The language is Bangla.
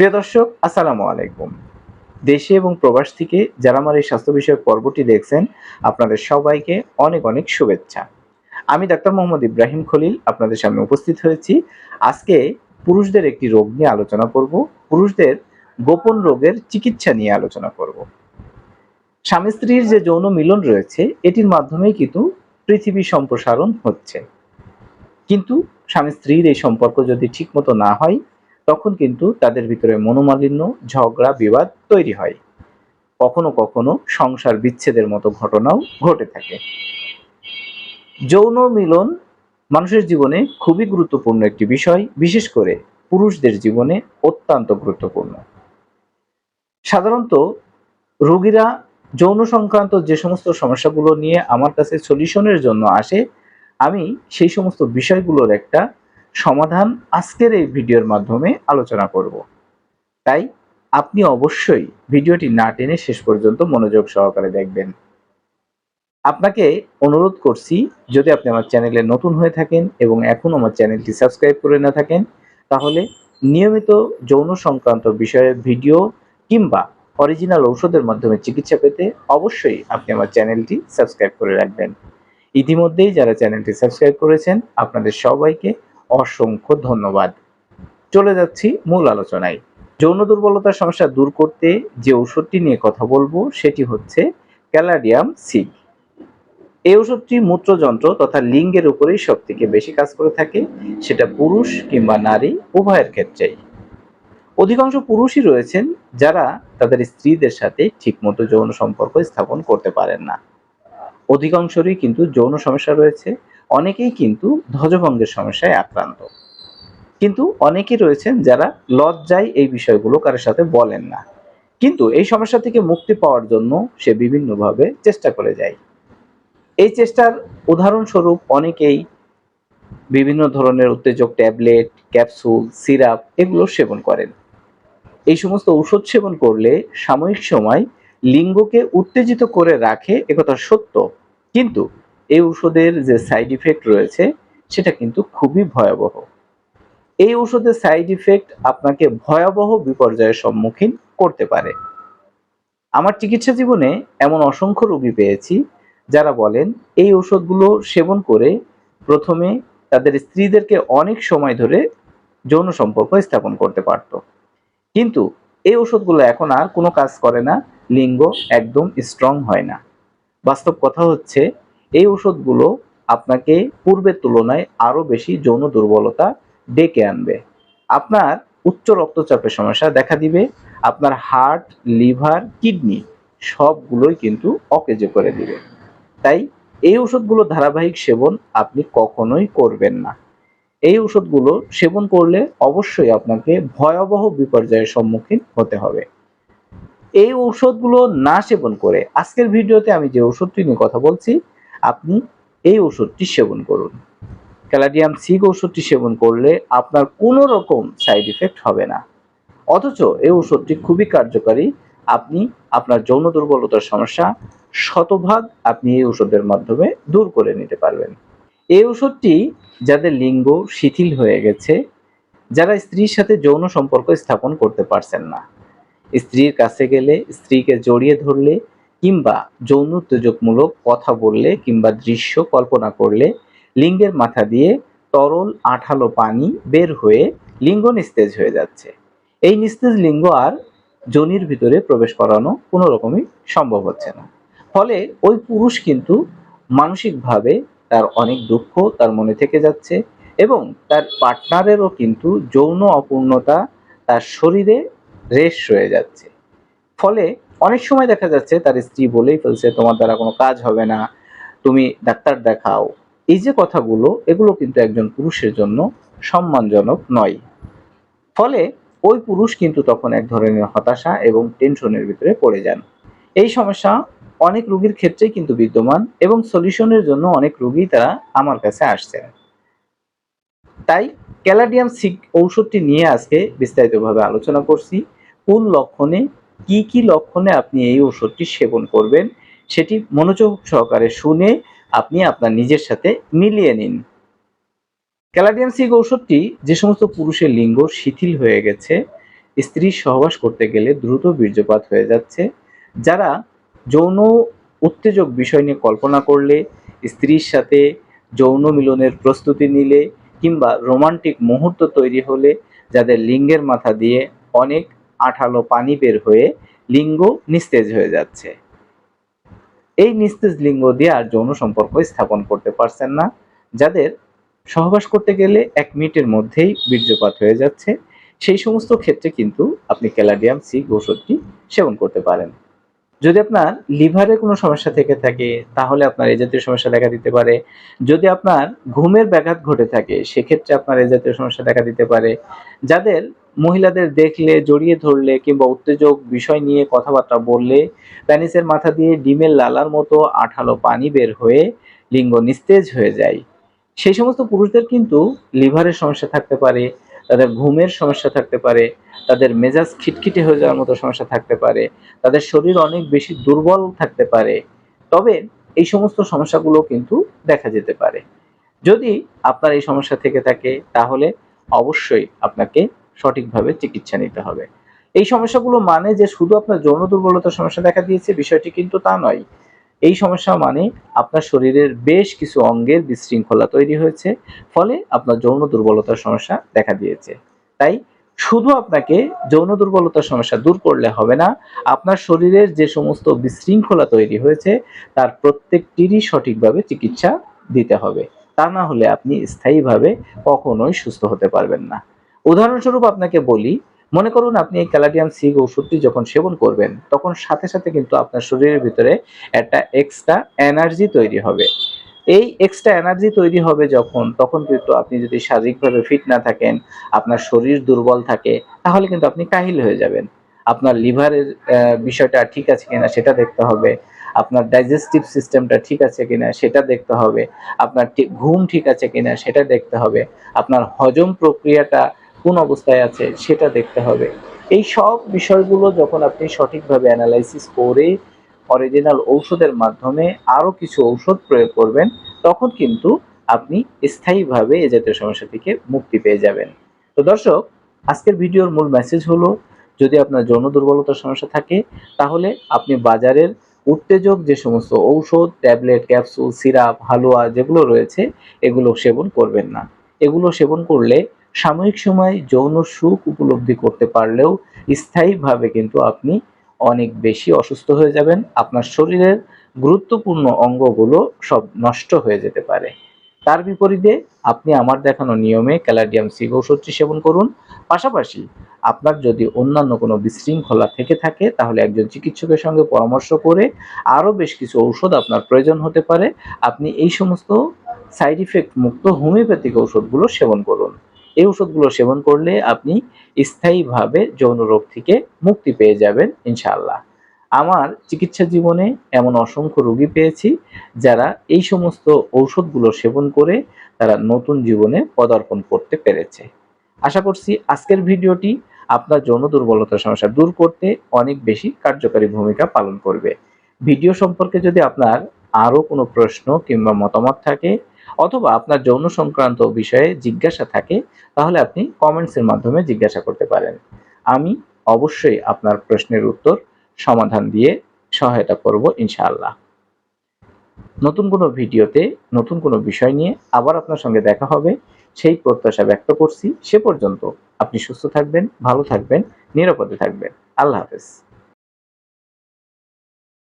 প্রিয় দর্শক, আসসালামু আলাইকুম। দেশে এবং প্রবাস থেকে যারা আমার এই স্বাস্থ্য বিষয়ক পর্বটি দেখছেন, আপনাদের সবাইকে অনেক অনেক শুভেচ্ছা। আমি ডাক্তার মোহাম্মদ ইব্রাহিম খলিল আপনাদের সামনে উপস্থিত হয়েছি। আজকে পুরুষদের একটি রোগ নিয়ে আলোচনা করব। পুরুষদের গোপন রোগের চিকিৎসা নিয়ে আলোচনা করব। স্বামী স্ত্রীর যে যৌন মিলন রয়েছে, এটির মাধ্যমেই কিন্তু পৃথিবী সম্প্রসারণ হচ্ছে। কিন্তু স্বামী স্ত্রীর এই সম্পর্ক যদি ঠিকমতো না হয় তখন কিন্তু তাদের ভিতরে মনোমালিন্য, ঝগড়া, বিবাদ তৈরি হয়। কখনো কখনো সংসার বিচ্ছেদের মতো ঘটনাও ঘটে থাকে। যৌন মিলন মানুষের জীবনে খুবই গুরুত্বপূর্ণ একটি বিষয়, বিশেষ করে পুরুষদের জীবনে অত্যন্ত গুরুত্বপূর্ণ। সাধারণত রোগীরা যৌন সংক্রান্ত যে সমস্ত সমস্যাগুলো নিয়ে আমার কাছে সলিউশনের জন্য আসে, আমি সেই সমস্ত বিষয়গুলোর একটা সমাধান আজকের এই ভিডিওর মাধ্যমে আলোচনা করব। তাই আপনি অবশ্যই ভিডিওটি না টেনে শেষ পর্যন্ত মনোযোগ সহকারে দেখবেন। আপনাকে অনুরোধ করছি, যদি আপনি আমার চ্যানেলে নতুন হয়ে থাকেন এবং এখন আমার চ্যানেলটি সাবস্ক্রাইব করে না থাকেন, তাহলে নিয়মিত যৌন সংক্রান্ত বিষয়ে ভিডিও কিংবা অরিজিনাল ঔষধের মাধ্যমে চিকিৎসা পেতে অবশ্যই আপনি আমার চ্যানেলটি সাবস্ক্রাইব করে রাখবেন। ইতিমধ্যেই যারা চ্যানেলটি সাবস্ক্রাইব করেছেন, আপনাদের সবাইকে অসংখ্য ধন্যবাদ। চলে যাচ্ছি মূল আলোচনায়। যৌন দুর্বলতার সমস্যা দূর করতে যে ওষুধটি নিয়ে কথা বলব, সেটি হচ্ছে ক্যালাডিয়াম সিগ। এই ওষুধটি মূত্রযন্ত্র তথা লিঙ্গের উপরেই সব থেকে বেশি কাজ করে থাকে, সেটা পুরুষ কিংবা নারী উভয়ের ক্ষেত্রেই। অধিকাংশ পুরুষই রয়েছেন যারা তাদের স্ত্রীদের সাথে ঠিকমতো যৌন সম্পর্ক স্থাপন করতে পারেন না। অধিকাংশরই কিন্তু যৌন সমস্যা রয়েছে অনেকেই কিন্তু ধ্বজভঙ্গের সমস্যায় আক্রান্ত। কিন্তু অনেকেই রয়েছেন যারা লজ্জায় এই বিষয়গুলো কারোর সাথে বলেন না। কিন্তু এই সমস্যা থেকে মুক্তি পাওয়ার জন্য সে বিভিন্নভাবে চেষ্টা করে যায়। এই চেষ্টার উদাহরণস্বরূপ অনেকেই বিভিন্ন ধরনের উত্তেজক ট্যাবলেট, ক্যাপসুল, সিরাপ এগুলো সেবন করেন। এই সমস্ত ঔষধ সেবন করলে সাময়িক সময় লিঙ্গকে উত্তেজিত করে রাখে একথা সত্য। কিন্তু এই ওষুধের যে সাইড ইফেক্ট রয়েছে, সেটা কিন্তু খুবই ভয়াবহ। এই ওষুধের সাইড ইফেক্ট আপনাকে ভয়াবহ বিপর্যয়ের সম্মুখীন করতে পারে। আমার চিকিৎসা জীবনে এমন অসংখ্য রোগী পেয়েছি, যারা বলেন, এই ওষুধগুলো সেবন করে প্রথমে তাদের স্ত্রীদেরকে অনেক সময় ধরে যৌন সম্পর্ক স্থাপন করতে পারত। কিন্তু এই ওষুধগুলো এখন আর কোনো কাজ করে না, লিঙ্গ একদম স্ট্রং হয় না। বাস্তব কথা হচ্ছে এই ওষুধগুলো আপনাকে পূর্বের তুলনায় আরও বেশি যৌন দুর্বলতা ডেকে আনবে। আপনার উচ্চ রক্তচাপের সমস্যা দেখা দিবে, আপনার হার্ট, লিভার, কিডনি সবগুলোই কিন্তু অকেজে করে দিবে। তাই এই ওষুধগুলো ধারাবাহিক সেবন আপনি কখনোই করবেন না। এই ওষুধগুলো সেবন করলে অবশ্যই আপনাকে ভয়াবহ বিপর্যয়ের সম্মুখীন হতে হবে। এই ঔষধগুলো না সেবন করে আজকের ভিডিওতে আমি যে ওষুধটি নিয়ে কথা বলছি আপনি এই ওষুধটি সেবন করুন। ক্যালাডিয়াম সিক ওষুধটি সেবন করলে আপনার কোনো রকম সাইড ইফেক্ট হবে না। অথচ এই ওষুধটি খুবই কার্যকারী। আপনি আপনার যৌন দুর্বলতার সমস্যা শতভাগ আপনি এই ওষুধের মাধ্যমে দূর করে নিতে পারবেন। এই ওষুধটি যাদের লিঙ্গ শিথিল হয়ে গেছে, যারা স্ত্রীর সাথে যৌন সম্পর্ক স্থাপন করতে পারছেন না। স্ত্রীর কাছে গেলে স্ত্রীকে জড়িয়ে ধরলে কিংবা যৌন উত্তেজকমূলক কথা বললে কিংবা দৃশ্য কল্পনা করলে লিঙ্গের মাথা দিয়ে তরল আঠালো পানি বের হয়ে লিঙ্গ নিস্তেজ হয়ে যাচ্ছে। এই নিস্তেজ লিঙ্গ আর যোনির ভিতরে প্রবেশ করানো কোনো রকমই সম্ভব হচ্ছে না। ফলে ওই পুরুষ কিন্তু মানসিকভাবে তার অনেক দুঃখ তার মনে থেকে যাচ্ছে এবং তার পার্টনারেরও কিন্তু যৌন অপূর্ণতা তার শরীরে রেশ রয়ে যাচ্ছে। ফলে অনেক সময় দেখা যাচ্ছে তার স্ত্রী বলেই ফেলছে, তোমার দ্বারা কোনো কাজ হবে না, তুমি ডাক্তার দেখাও। এই যে কথাগুলো, এগুলো কিন্তু একজন পুরুষের জন্য সম্মানজনক নয়। ফলে ওই পুরুষ কিন্তু তখন এক ধরনের হতাশা এবং টেনশনের ভিতরে পড়ে যান। এই সমস্যা অনেক রুগীর ক্ষেত্রেই কিন্তু বিদ্যমান এবং সলিউশনের জন্য অনেক রুগী তারা আমার কাছে আসছেন। তাই ক্যালাডিয়াম সিক ঔষধটি নিয়ে আজকে বিস্তারিতভাবে আলোচনা করছি। কোন লক্ষণে কি কি লক্ষণে আপনি এই ওষুধটি সেবন করবেন সেটি মনোযোগ সহকারে শুনে আপনি আপনার নিজের সাথে মিলিয়ে নিন। ক্যালাডিয়াম সিগ ঔষধটি যে সমস্ত পুরুষের লিঙ্গ শিথিল হয়ে গেছে স্ত্রীর সহবাস করতে গেলে দ্রুত বীর্যপাত হয়ে যাচ্ছে। যারা যৌন উত্তেজক বিষয় নিয়ে কল্পনা করলে, স্ত্রীর সাথে যৌন মিলনের প্রস্তুতি নিলে কিংবা রোমান্টিক মুহূর্ত তৈরি হলে, যাদের লিঙ্গের মাথা দিয়ে অনেক আঠালো পানি বের হয়ে লিঙ্গ নিস্তেজ হয়ে যাচ্ছে। এই নিস্তেজ লিঙ্গ দিয়ে আর যৌন সম্পর্ক স্থাপন করতে পারছেন না। যাদের সহবাস করতে গেলে এক মিনিটের মধ্যেই বীর্যপাত হয়ে যাচ্ছে। সেই সমস্ত ক্ষেত্রে কিন্তু আপনি ক্যালাডিয়াম সি ঔষধটি সেবন করতে পারেন। যদি আপনার লিভারে কোনো সমস্যা থেকে থাকে, তাহলে আপনার এই জাতীয় সমস্যা দেখা দিতে পারে। যদি আপনার ঘুমের ব্যাঘাত ঘটে থাকে, সেক্ষেত্রে আপনার এই জাতীয় সমস্যা দেখা দিতে পারে। যাদের মহিলাদের দেখলে, জড়িয়ে ধরলে কিংবা উত্তেজক বিষয় নিয়ে কথাবার্তা বললে, প্যানিসের মাথা দিয়ে ডিমের লালার মতো আঠালো পানি বের হয়ে লিঙ্গ নিস্তেজ হয়ে যায়। সেই সমস্ত পুরুষদের কিন্তু লিভারের সমস্যা থাকতে পারে। তাদের ঘুমের সমস্যা থাকতে পারে, তাদের মেজাজ খিটখিটে হয়ে যাওয়ার মতো সমস্যা থাকতে পারে, তাদের শরীর অনেক বেশি দুর্বল থাকতে পারে। তবে এই সমস্ত সমস্যাগুলো কিন্তু দেখা যেতে পারে। যদি আপনার এই সমস্যা থেকে থাকে, তাহলে অবশ্যই আপনাকে সঠিকভাবে চিকিৎসা নিতে হবে। এই সমস্যাগুলো মানে যে শুধু আপনার যৌন দুর্বলতার সমস্যা দেখা দিয়েছে, বিষয়টি কিন্তু তা নয়। এই সমস্যা মানে আপনার শরীরের বেশ কিছু অঙ্গের বিশৃঙ্খলা তৈরি হয়েছে, ফলে আপনার যৌন দুর্বলতার সমস্যা দেখা দিয়েছে। তাই শুধু আপনাকে যৌন দুর্বলতার সমস্যা দূর করলে হবে না, আপনার শরীরের যে সমস্ত বিশৃঙ্খলা তৈরি হয়েছে, তার প্রত্যেকটিরই সঠিকভাবে চিকিৎসা দিতে হবে। তা না হলে আপনি স্থায়ীভাবে কখনোই সুস্থ হতে পারবেন না। উদাহরণস্বরূপ আপনাকে বলি মনে করুন আপনি এই ক্যালাডিয়াম সিগ ওষুধটি যখন সেবন করবেন, তখন সাথে সাথে কিন্তু আপনার শরীরের ভিতরে একটা এক্সট্রা এনার্জি তৈরি হবে। এই এক্সট্রা এনার্জি তৈরি হবে যখন, তখন কিন্তু আপনি যদি শারীরিকভাবে ফিট না থাকেন, আপনার শরীর দুর্বল থাকে, তাহলে কিন্তু আপনি কাহিল হয়ে যাবেন। আপনার লিভারের বিষয়টা ঠিক আছে কিনা সেটা দেখতে হবে। আপনার ডাইজেস্টিভ সিস্টেমটা ঠিক আছে কিনা সেটা দেখতে হবে। আপনার ঘুম ঠিক আছে কিনা সেটা দেখতে হবে। আপনার হজম প্রক্রিয়াটা কোন অবস্থায় আছে সেটা দেখতে হবে। এই সব বিষয়গুলো যখন আপনি সঠিকভাবে অ্যানালাইসিস করে অরিজিনাল ঔষধের মাধ্যমে আরও কিছু ঔষধ প্রয়োগ করবেন, তখন কিন্তু আপনি স্থায়ীভাবে এ জাতীয় সমস্যা থেকে মুক্তি পেয়ে যাবেন। তো দর্শক, আজকের ভিডিওর মূল মেসেজ হলো, যদি আপনার যৌন দুর্বলতার সমস্যা থাকে, তাহলে আপনি বাজারের উত্তেজক যে সমস্ত ঔষধ, ট্যাবলেট ক্যাপসুল সিরাপ হালুয়া যেগুলো রয়েছে, এগুলো সেবন করবেন না। এগুলো সেবন করলে সাময়িক সময় যৌন সুখ উপলব্ধি করতে পারলেও স্থায়ীভাবে কিন্তু আপনি অনেক বেশি অসুস্থ হয়ে যাবেন। আপনার শরীরের গুরুত্বপূর্ণ অঙ্গগুলো সব নষ্ট হয়ে যেতে পারে। তার বিপরীতে আপনি আমার দেখানো নিয়মে ক্যালাডিয়াম সিগ ঔষধটি সেবন করুন। পাশাপাশি আপনার যদি অন্যান্য কোনো বিশৃঙ্খলা থেকে থাকে, তাহলে একজন চিকিৎসকের সঙ্গে পরামর্শ করে আরও বেশ কিছু ঔষধ আপনার প্রয়োজন হতে পারে। আপনি এই সমস্ত সাইড ইফেক্ট মুক্ত হোমিওপ্যাথিক ঔষধগুলো সেবন করুন। এই ওষুধগুলো সেবন করলে আপনি স্থায়ীভাবে যৌন রোগ থেকে মুক্তি পেয়ে যাবেন, ইনশাআল্লাহ। আমার চিকিৎসা জীবনে এমন অসংখ্য রোগী পেয়েছি যারা এই সমস্ত ঔষধগুলো সেবন করে তারা নতুন জীবনে পদার্পণ করতে পেরেছে। আশা করছি আজকের ভিডিওটি আপনার যৌন দুর্বলতার সমস্যা দূর করতে অনেক বেশি কার্যকারী ভূমিকা পালন করবে। ভিডিও সম্পর্কে যদি আপনার আরও কোনো প্রশ্ন কিংবা মতামত থাকে অথবা আপনার যৌন সংক্রান্ত বিষয়ে জিজ্ঞাসা থাকে, তাহলে আপনি কমেন্টসের মাধ্যমে জিজ্ঞাসা করতে পারেন। আমি অবশ্যই আপনার প্রশ্নের উত্তর সমাধান দিয়ে সহায়তা করব ইনশাআল্লাহ। নতুন কোনো ভিডিওতে নতুন কোনো বিষয় নিয়ে আবার আপনার সঙ্গে দেখা হবে। সেই প্রত্যাশা ব্যক্ত করছি। সে পর্যন্ত আপনি সুস্থ থাকবেন, ভালো থাকবেন, নিরাপদে থাকবেন। আল্লাহ হাফেজ।